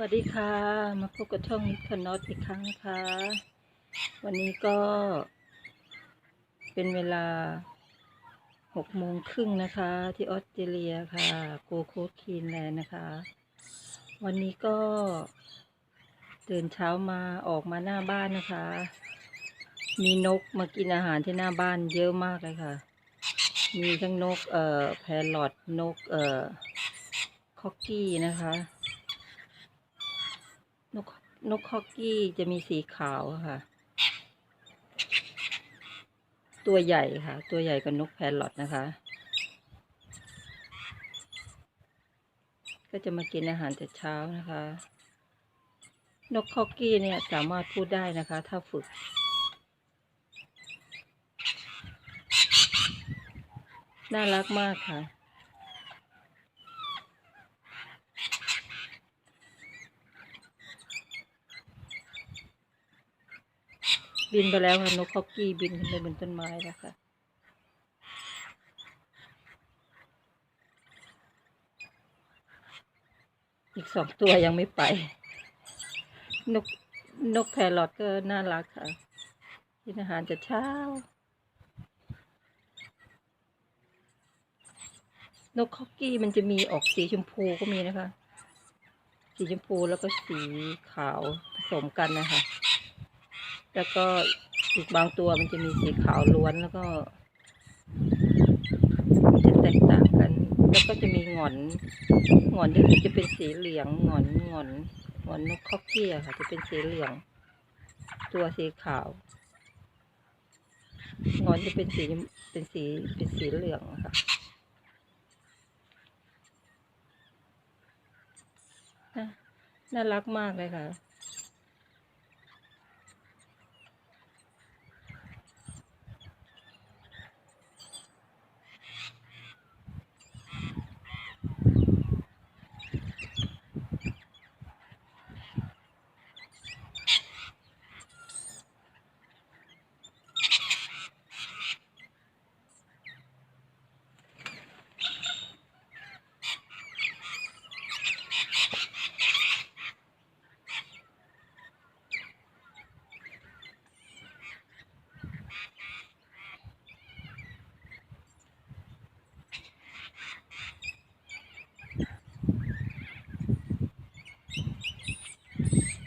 วัสดีค่ะ มาพบกับช่องนิคอนอตอีกครั้งนะคะ วันนี้ก็ เป็นเวลาหกโมงครึ่งนะคะ ที่ออสเตรเลียค่ะ โกโคคีนแลนด์นะคะ วันนี้ก็ตื่นเช้ามาออกมาหน้าบ้านนะคะ มีนกมากินอาหารที่หน้าบ้านเยอะมากเลยค่ะ มีทั้งนกเอ่อแพรลอตนกเอ่อคอกกี้นะคะ นกนกคอกกี้จะมีสีขาวค่ะ ตัวใหญ่ค่ะ ตัวใหญ่กว่านกแพรลอตนะคะ ก็จะมากินอาหารแต่เช้านะคะ นกคอกกี้เนี่ยสามารถพูดได้นะคะ ถ้าฝึกน่ารักมากค่ะ บินไปแล้วค่ะนกคอกกี้บินขึ้นไปบนต้นไม้แล้วค่ะอีกสองตัวยังไม่ไป นกนกแพรลอตก็น่ารักค่ะกินอาหารแต่เช้า นกคอกกี้มันจะมีออกสีชมพูก็มีนะคะ สีชมพูแล้วก็สีขาวผสมกันนะคะ แล้วก็อีกบางตัวมันจะมีสีขาวล้วนแล้วก็จะแตกต่างกัน แล้วก็จะมีหงอนหงอนที่จะเป็นสีเหลืองหงอนหงอนหงอนนกคอกกี้อะค่ะ จะเป็นสีเหลือง ตัวสีขาวงอนจะเป็นสีเป็นสีเป็นสีเหลืองค่ะน่ารักมากเลยค่ะ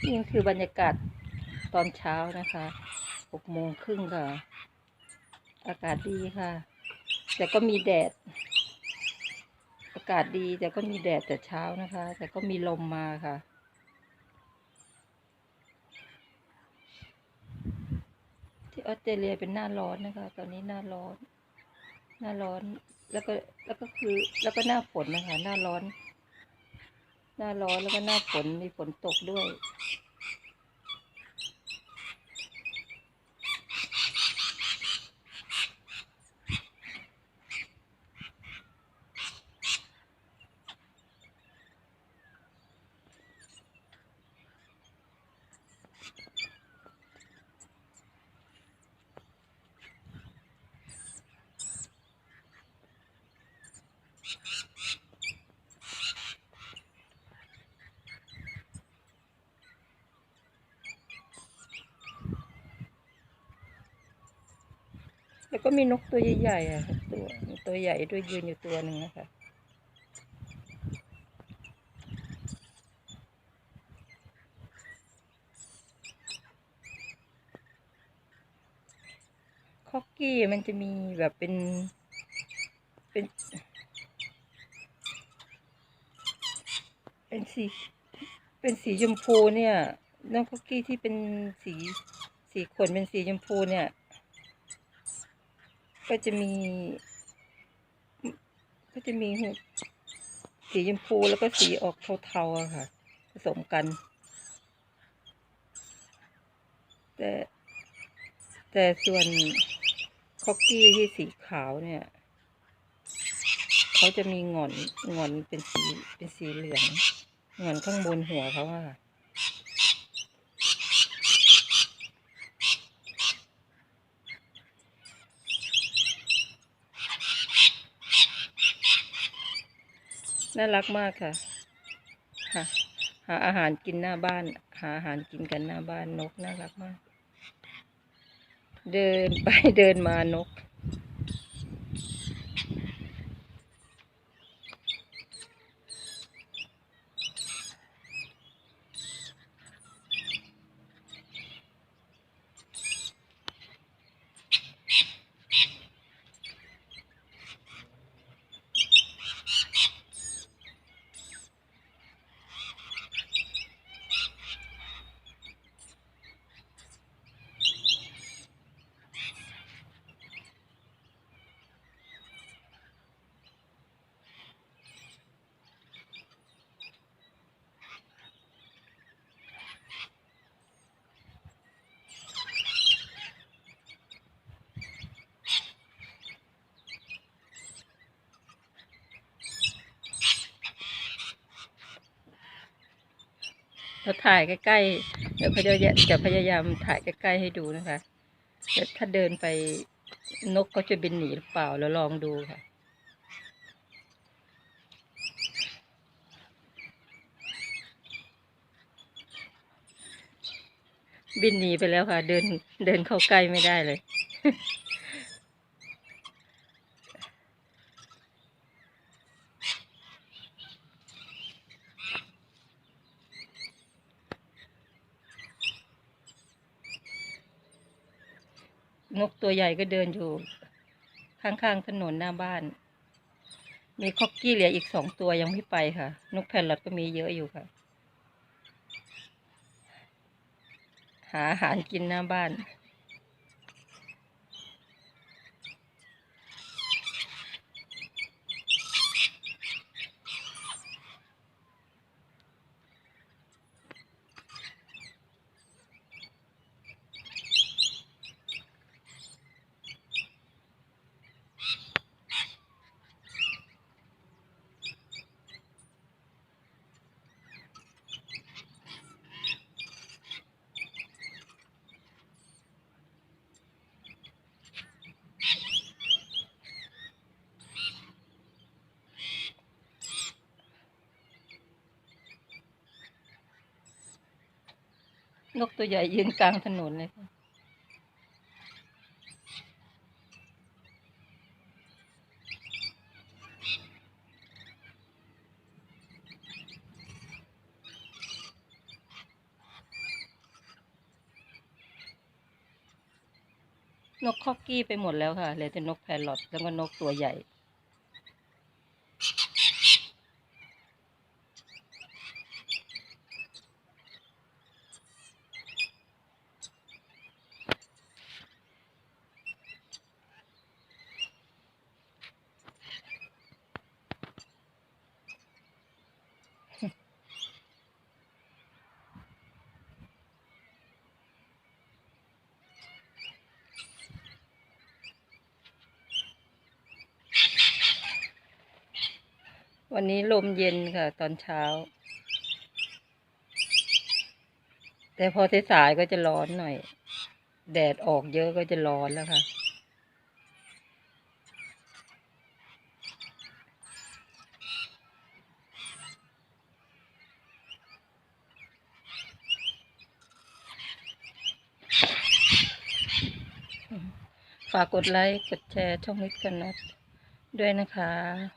นี่คือบรรยากาศตอนเช้านะคะหกโมงครึ่งค่ะ อากาศดีค่ะ แต่ก็มีแดด อากาศดีแต่ก็มีแดดแต่เช้านะคะ แต่ก็มีลมมาค่ะที่ออสเตรเลียเป็นหน้าร้อนนะคะ ตอนนี้หน้าร้อน หน้าร้อน แล้วก็ แล้วก็คือ แล้วก็หน้าฝนนะคะ หน้าร้อน หน้าร้อนแล้วก็หน้าฝนมีฝนตกด้วย แล้วก็มีนกตัวใหญ่ๆอะตัวตัวใหญ่ด้วยยืนอยู่ตัวหนึ่งนะคะคอกกี้มันจะมีแบบเป็นเป็น เป็นสีเป็นสีชมพูเนี่ยน้องคอกกี้ที่เป็นสีสีขนเป็นสีชมพูเนี่ย ก็จะมี ก็จะมีสีชมพูแล้วก็สีออกเทาๆค่ะ ผสมกัน แต่แต่ส่วนคอกกี้ที่สีขาวเนี่ยเขาจะมีงอนงอนเป็นสีเป็นสีเหลืองงอนข้างบนหัวเขาอะค่ะ น่ารักมากค่ะค่ะ หาอาหารกินหน้าบ้าน หาอาหารกินกันหน้าบ้านนกน่ารักมาก เดินไปเดินมานก เราถ่ายใกล้ๆเดี๋ยวพยายามจะพยายามถ่ายใกล้ๆให้ดูนะคะเดี๋ยวถ้าเดินไปนกก็จะบินหนีหรือเปล่าแล้วลองดูค่ะบินหนีไปแล้วค่ะ เดินเดินเข้าใกล้ไม่ได้เลย นกตัวใหญ่ก็เดินอยู่ ข้างๆถนนหน้าบ้าน มีคอกกี้เหลืออีกสองตัวยังไม่ไปค่ะ นกแพนลอดก็มีเยอะอยู่ค่ะ หาอาหารกินหน้าบ้าน นกตัวใหญ่ยืนกลางถนนเลยค่ะนกคอกกี้ไปหมดแล้วค่ะเหลือแต่นกแพรลอตแล้วก็นกตัวใหญ่ วันนี้ลมเย็นค่ะ ตอนเช้า แต่พอสายๆก็จะร้อนหน่อย แดดออกเยอะก็จะร้อนแล้วค่ะ ฝากกดไลค์ กดแชร์ช่องนิดกันนะด้วยนะคะ